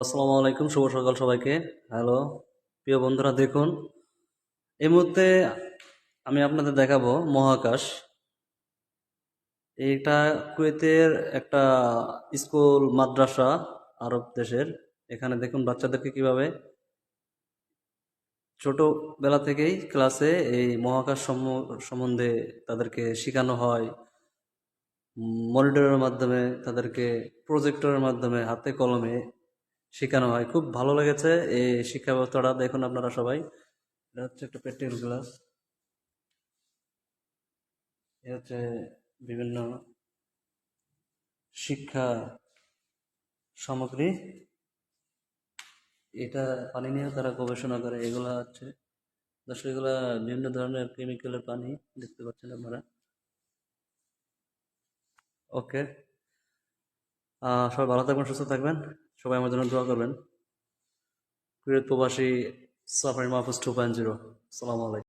আসসালামু আলাইকুম, শুভ সকাল সবাইকে। হ্যালো প্রিয় বন্ধুরা, দেখুন, এই মুহূর্তে আমি আপনাদের দেখাবো মহাকাশ। এটা কুয়েতের একটা স্কুল, মাদ্রাসা, আরব দেশের। এখানে দেখুন, বাচ্চাদেরকে কীভাবে ছোটবেলা থেকেই ক্লাসে এই মহাকাশ সম্বন্ধে তাদেরকে শেখানো হয়। মনিটরের মাধ্যমে, তাদেরকে প্রজেক্টরের মাধ্যমে, হাতে কলমে শেখানো হয়। খুব ভালো লেগেছে এই শিক্ষা ব্যবস্থাটা দেখুন আপনারা সবাই। এটা হচ্ছে একটা প্র্যাকটিক্যাল ক্লাস এ হচ্ছে বিভিন্ন শিক্ষা সামগ্রী। এটা পানি নিয়ে তারা গবেষণা করে। এগুলা হচ্ছে, দর্শক, এগুলা বিভিন্ন ধরনের কেমিক্যালের পানি দেখতে পাচ্ছেন আপনারা। ওকে। সবাই ভালো থাকবেন, সুস্থ থাকবেন। সবাই আমার জন্য দোয়া করবেন। প্রবাসী Safari Mahfuz two point zero. আলাইকুম।